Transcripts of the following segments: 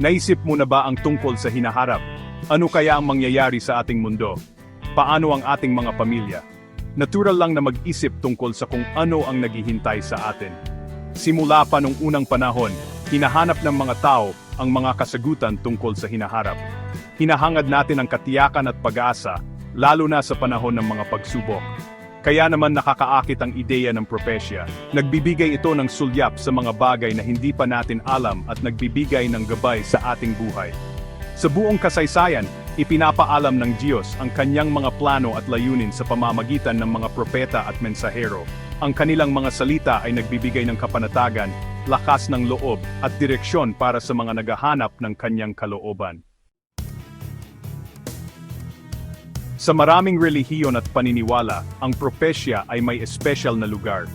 Naisip mo na ba ang tungkol sa hinaharap? Ano kaya ang mangyayari sa ating mundo? Paano ang ating mga pamilya? Natural lang na mag-isip tungkol sa kung ano ang naghihintay sa atin. Simula pa nung unang panahon, hinahanap ng mga tao ang mga kasagutan tungkol sa hinaharap. Hinahangad natin ang katiyakan at pag-asa, lalo na sa panahon ng mga pagsubok. Kaya naman nakakaakit ang ideya ng propesya. Nagbibigay ito ng sulyap sa mga bagay na hindi pa natin alam at nagbibigay ng gabay sa ating buhay. Sa buong kasaysayan, ipinapaalam ng Diyos ang kanyang mga plano at layunin sa pamamagitan ng mga propeta at mensahero. Ang kanilang mga salita ay nagbibigay ng kapanatagan, lakas ng loob, at direksyon para sa mga naghahanap ng kanyang kalooban. Sa maraming relihiyon at paniniwala, ang propesya ay may espesyal na lugar.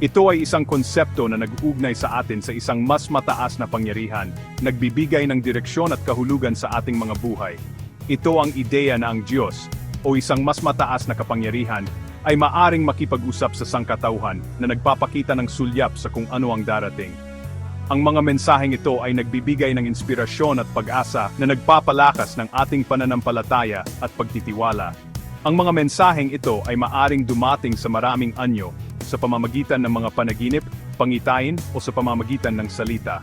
Ito ay isang konsepto na nag-ugnay sa atin sa isang mas mataas na pangyarihan, nagbibigay ng direksyon at kahulugan sa ating mga buhay. Ito ang ideya na ang Diyos, o isang mas mataas na kapangyarihan, ay maaring makipag-usap sa sangkatauhan na nagpapakita ng sulyap sa kung ano ang darating. Ang mga mensaheng ito ay nagbibigay ng inspirasyon at pag-asa na nagpapalakas ng ating pananampalataya at pagtitiwala. Ang mga mensaheng ito ay maaring dumating sa maraming anyo, sa pamamagitan ng mga panaginip, pangitain o sa pamamagitan ng salita.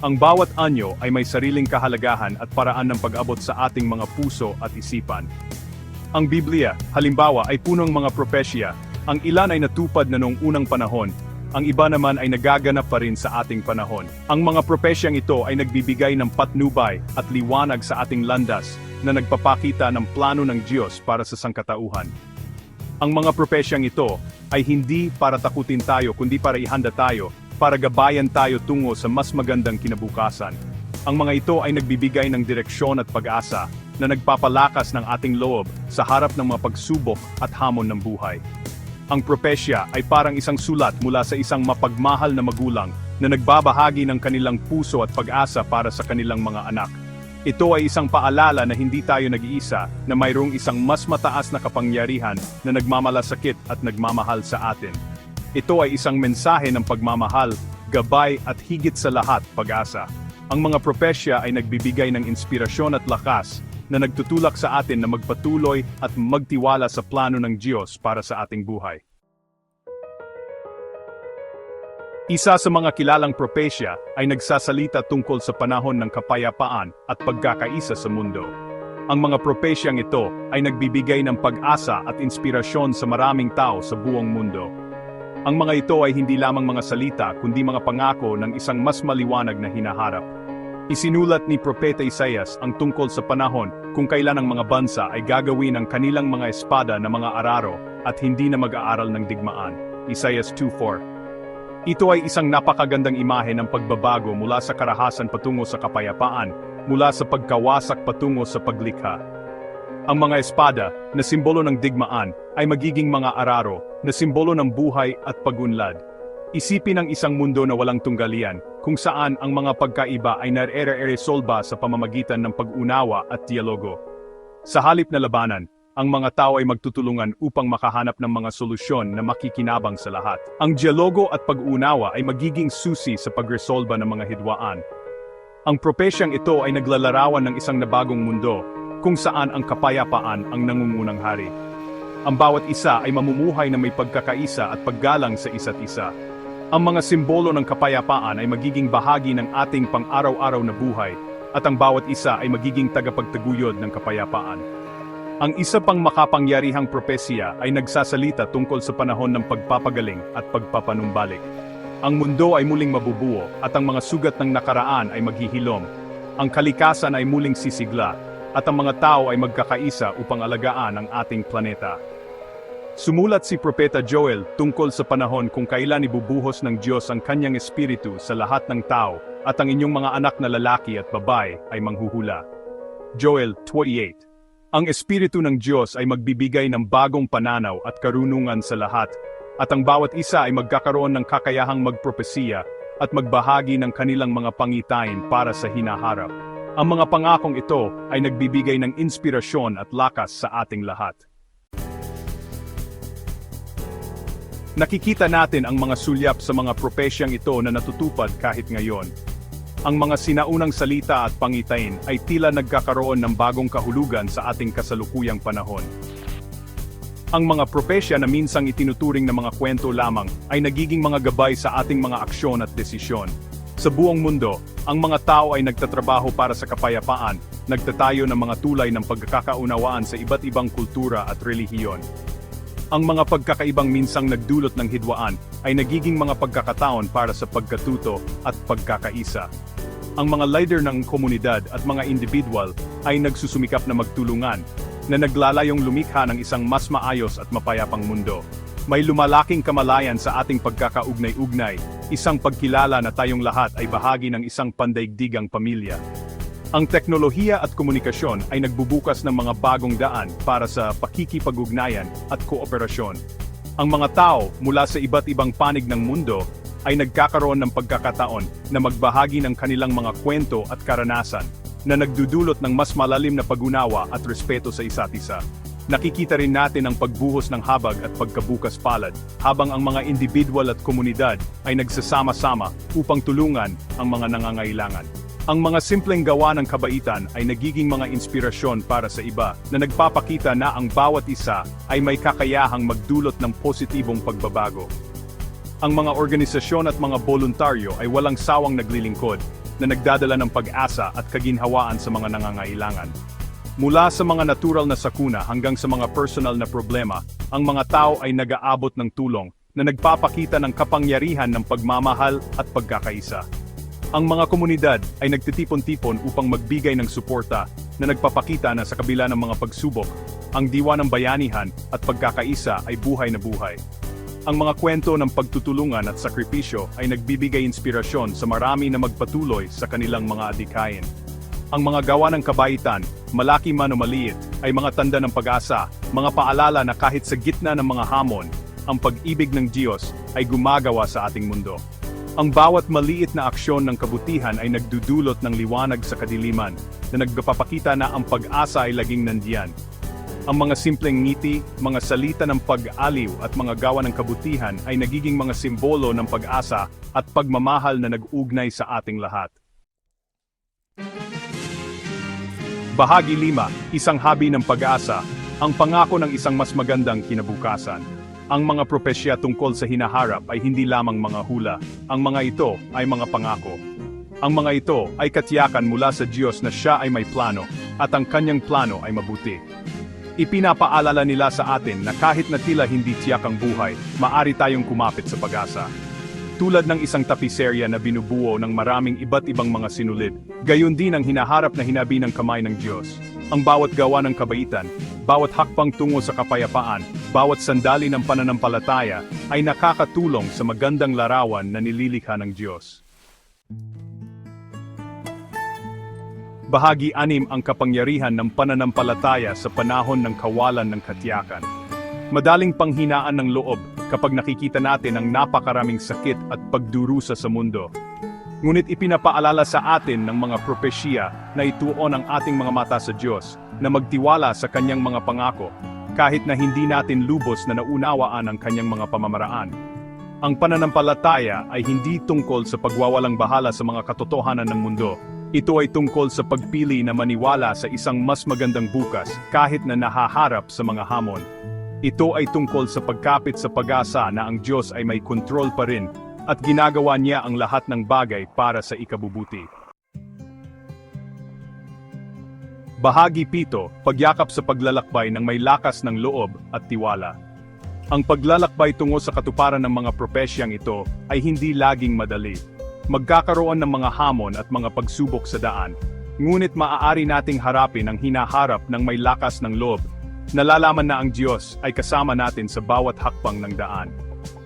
Ang bawat anyo ay may sariling kahalagahan at paraan ng pag-abot sa ating mga puso at isipan. Ang Biblia, halimbawa, ay punong mga propesya, ang ilan ay natupad na noong unang panahon, ang iba naman ay nagaganap pa rin sa ating panahon. Ang mga propesyang ito ay nagbibigay ng patnubay at liwanag sa ating landas na nagpapakita ng plano ng Diyos para sa sangkatauhan. Ang mga propesyang ito ay hindi para takutin tayo kundi para ihanda tayo, para gabayan tayo tungo sa mas magandang kinabukasan. Ang mga ito ay nagbibigay ng direksyon at pag-asa na nagpapalakas ng ating loob sa harap ng mga pagsubok at hamon ng buhay. Ang propesya ay parang isang sulat mula sa isang mapagmahal na magulang na nagbabahagi ng kanilang puso at pag-asa para sa kanilang mga anak. Ito ay isang paalala na hindi tayo nag-iisa, na mayroong isang mas mataas na kapangyarihan na nagmamalasakit at nagmamahal sa atin. Ito ay isang mensahe ng pagmamahal, gabay at higit sa lahat pag-asa. Ang mga propesya ay nagbibigay ng inspirasyon at lakas na nagtutulak sa atin na magpatuloy at magtiwala sa plano ng Diyos para sa ating buhay. Isa sa mga kilalang propesya ay nagsasalita tungkol sa panahon ng kapayapaan at pagkakaisa sa mundo. Ang mga propesyang ito ay nagbibigay ng pag-asa at inspirasyon sa maraming tao sa buong mundo. Ang mga ito ay hindi lamang mga salita kundi mga pangako ng isang mas maliwanag na hinaharap. Isinulat ni Propeta Isaias ang tungkol sa panahon kung kailan ang mga bansa ay gagawin ang kanilang mga espada na mga araro at hindi na mag-aaral ng digmaan. Isaias 2.4 Ito ay isang napakagandang imahe ng pagbabago mula sa karahasan patungo sa kapayapaan, mula sa pagkawasak patungo sa paglikha. Ang mga espada, na simbolo ng digmaan, ay magiging mga araro, na simbolo ng buhay at pagunlad. Isipin ang isang mundo na walang tunggalian, kung saan ang mga pagkaiba ay nare-resolba sa pamamagitan ng pag-unawa at dialogo. Sa halip na labanan, ang mga tao ay magtutulungan upang makahanap ng mga solusyon na makikinabang sa lahat. Ang dialogo at pag-unawa ay magiging susi sa pagresolba ng mga hidwaan. Ang propesyang ito ay naglalarawan ng isang nabagong mundo, kung saan ang kapayapaan ang nangungunang hari. Ang bawat isa ay mamumuhay na may pagkakaisa at paggalang sa isa't isa. Ang mga simbolo ng kapayapaan ay magiging bahagi ng ating pang-araw-araw na buhay, at ang bawat isa ay magiging tagapagtaguyod ng kapayapaan. Ang isa pang makapangyarihang propesya ay nagsasalita tungkol sa panahon ng pagpapagaling at pagpapanumbalik. Ang mundo ay muling mabubuo at ang mga sugat ng nakaraan ay maghihilom. Ang kalikasan ay muling sisigla at ang mga tao ay magkakaisa upang alagaan ang ating planeta. Sumulat si Propeta Joel tungkol sa panahon kung kailan ibubuhos ng Diyos ang kanyang espiritu sa lahat ng tao at ang inyong mga anak na lalaki at babae ay manghuhula. Joel 28 Ang espiritu ng Diyos ay magbibigay ng bagong pananaw at karunungan sa lahat, at ang bawat isa ay magkakaroon ng kakayahang magpropesiya at magbahagi ng kanilang mga pangitain para sa hinaharap. Ang mga pangakong ito ay nagbibigay ng inspirasyon at lakas sa ating lahat. Nakikita natin ang mga sulyap sa mga propesyang ito na natutupad kahit ngayon. ang mga sinaunang salita at pangitain ay tila nagkakaroon ng bagong kahulugan sa ating kasalukuyang panahon. Ang mga propesya na minsang itinuturing na mga kwento lamang ay nagiging mga gabay sa ating mga aksyon at desisyon. Sa buong mundo, ang mga tao ay nagtatrabaho para sa kapayapaan, nagtatayo ng mga tulay ng pagkakaunawaan sa iba't ibang kultura at relihiyon. Ang mga pagkakaibang minsang nagdulot ng hidwaan ay nagiging mga pagkakataon para sa pagkatuto at pagkakaisa. Ang mga leader ng komunidad at mga individual ay nagsusumikap na magtulungan, na naglalayong lumikha ng isang mas maayos at mapayapang mundo. May lumalaking kamalayan sa ating pagkakaugnay-ugnay, isang pagkilala na tayong lahat ay bahagi ng isang pandaigdigang pamilya. Ang teknolohiya at komunikasyon ay nagbubukas ng mga bagong daan para sa pakikipag-ugnayan at kooperasyon. Ang mga tao mula sa iba't ibang panig ng mundo ay nagkakaroon ng pagkakataon na magbahagi ng kanilang mga kwento at karanasan na nagdudulot ng mas malalim na pag-unawa at respeto sa isa't isa. Nakikita rin natin ang pagbuhos ng habag at pagkabukas palad, habang ang mga individual at komunidad ay nagsasama-sama upang tulungan ang mga nangangailangan. Ang mga simpleng gawa ng kabaitan ay nagiging mga inspirasyon para sa iba na nagpapakita na ang bawat isa ay may kakayahang magdulot ng positibong pagbabago. Ang mga organisasyon at mga voluntaryo ay walang sawang naglilingkod na nagdadala ng pag-asa at kaginhawaan sa mga nangangailangan. Mula sa mga natural na sakuna hanggang sa mga personal na problema, ang mga tao ay nag-aabot ng tulong na nagpapakita ng kapangyarihan ng pagmamahal at pagkakaisa. Ang mga komunidad ay nagtitipon-tipon upang magbigay ng suporta na nagpapakita na sa kabila ng mga pagsubok, ang diwa ng bayanihan at pagkakaisa ay buhay na buhay. Ang mga kwento ng pagtutulungan at sakripisyo ay nagbibigay inspirasyon sa marami na magpatuloy sa kanilang mga adikain. Ang mga gawa ng kabaitan, malaki man o maliit, ay mga tanda ng pag-asa, mga paalala na kahit sa gitna ng mga hamon, ang pag-ibig ng Diyos ay gumagawa sa ating mundo. Ang bawat maliit na aksyon ng kabutihan ay nagdudulot ng liwanag sa kadiliman, na nagpapakita na ang pag-asa ay laging nandiyan. Ang mga simpleng ngiti, mga salita ng pag-aliw at mga gawa ng kabutihan ay nagiging mga simbolo ng pag-asa at pagmamahal na nag-ugnay sa ating lahat. Bahagi 5, isang habi ng pag-asa, ang pangako ng isang mas magandang kinabukasan. Ang mga propesya tungkol sa hinaharap ay hindi lamang mga hula, ang mga ito ay mga pangako. Ang mga ito ay katiyakan mula sa Diyos na siya ay may plano, at ang kanyang plano ay mabuti. Ipinapaalala nila sa atin na kahit na tila hindi tiyak ang buhay, maari tayong kumapit sa pag-asa. Tulad ng isang tapiserya na binubuo ng maraming iba't ibang mga sinulid, gayon din ang hinaharap na hinabi ng kamay ng Diyos. Ang bawat gawa ng kabaitan, bawat hakbang tungo sa kapayapaan, bawat sandali ng pananampalataya, ay nakakatulong sa magandang larawan na nililikha ng Diyos. Bahagi anim ang kapangyarihan ng pananampalataya sa panahon ng kawalan ng katiyakan. Madaling panghinaan ng loob kapag nakikita natin ang napakaraming sakit at pagdurusa sa mundo. Ngunit ipinapaalala sa atin ng mga propesya na ituon ang ating mga mata sa Diyos, na magtiwala sa kanyang mga pangako, kahit na hindi natin lubos na naunawaan ang kanyang mga pamamaraan. Ang pananampalataya ay hindi tungkol sa pagwawalang bahala sa mga katotohanan ng mundo. Ito ay tungkol sa pagpili na maniwala sa isang mas magandang bukas kahit na nahaharap sa mga hamon. Ito ay tungkol sa pagkapit sa pag-asa na ang Diyos ay may kontrol pa rin at ginagawa niya ang lahat ng bagay para sa ikabubuti. Bahagi pito, pagyakap sa paglalakbay ng may lakas ng loob at tiwala. Ang paglalakbay tungo sa katuparan ng mga propesyang ito ay hindi laging madali. Magkakaroon ng mga hamon at mga pagsubok sa daan, ngunit maaari nating harapin ang hinaharap ng may lakas ng loob. Nalalaman na ang Diyos ay kasama natin sa bawat hakbang ng daan.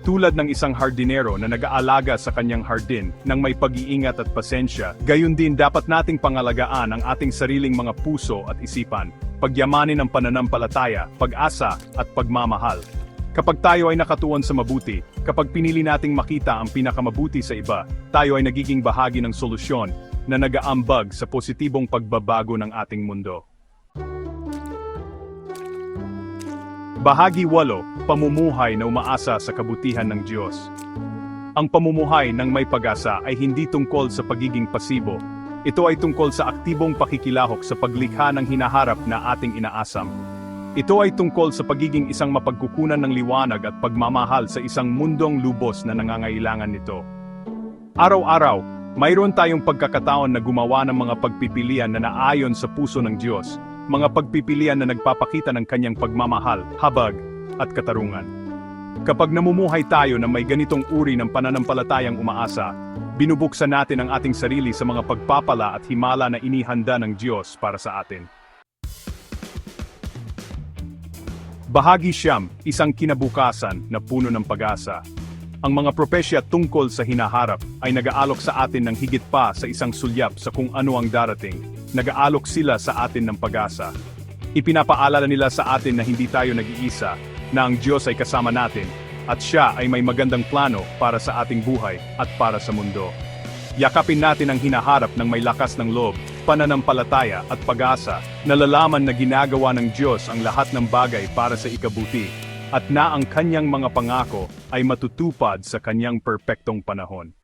Tulad ng isang hardinero na nag-aalaga sa kanyang hardin ng may pag-iingat at pasensya, gayon din dapat nating pangalagaan ang ating sariling mga puso at isipan, pagyamanin ang pananampalataya, pag-asa at pagmamahal. Kapag tayo ay nakatuon sa mabuti, kapag pinili nating makita ang pinakamabuti sa iba, tayo ay nagiging bahagi ng solusyon na nagaambag sa positibong pagbabago ng ating mundo. Bahagi 8, pamumuhay na umaasa sa kabutihan ng Diyos. Ang pamumuhay ng may pag-asa ay hindi tungkol sa pagiging pasibo. Ito ay tungkol sa aktibong pakikilahok sa paglikha ng hinaharap na ating inaasam. Ito ay tungkol sa pagiging isang mapagkukunan ng liwanag at pagmamahal sa isang mundong lubos na nangangailangan nito. Araw-araw, mayroon tayong pagkakataon na gumawa ng mga pagpipilian na naayon sa puso ng Diyos, mga pagpipilian na nagpapakita ng kanyang pagmamahal, habag, at katarungan. Kapag namumuhay tayo na may ganitong uri ng pananampalatayang umaasa, binubuksan natin ang ating sarili sa mga pagpapala at himala na inihanda ng Diyos para sa atin. Bahagi siyam, isang kinabukasan na puno ng pag-asa. Ang mga propesya tungkol sa hinaharap ay nag-aalok sa atin ng higit pa sa isang sulyap sa kung ano ang darating. Nag-aalok sila sa atin ng pag-asa. Ipinapaalala nila sa atin na hindi tayo nag-iisa, na ang Diyos ay kasama natin, at siya ay may magandang plano para sa ating buhay at para sa mundo. Yakapin natin ang hinaharap ng may lakas ng loob, pananampalataya at pag-asa, nalalaman na ginagawa ng Diyos ang lahat ng bagay para sa ikabuti, at na ang kanyang mga pangako ay matutupad sa kanyang perpektong panahon.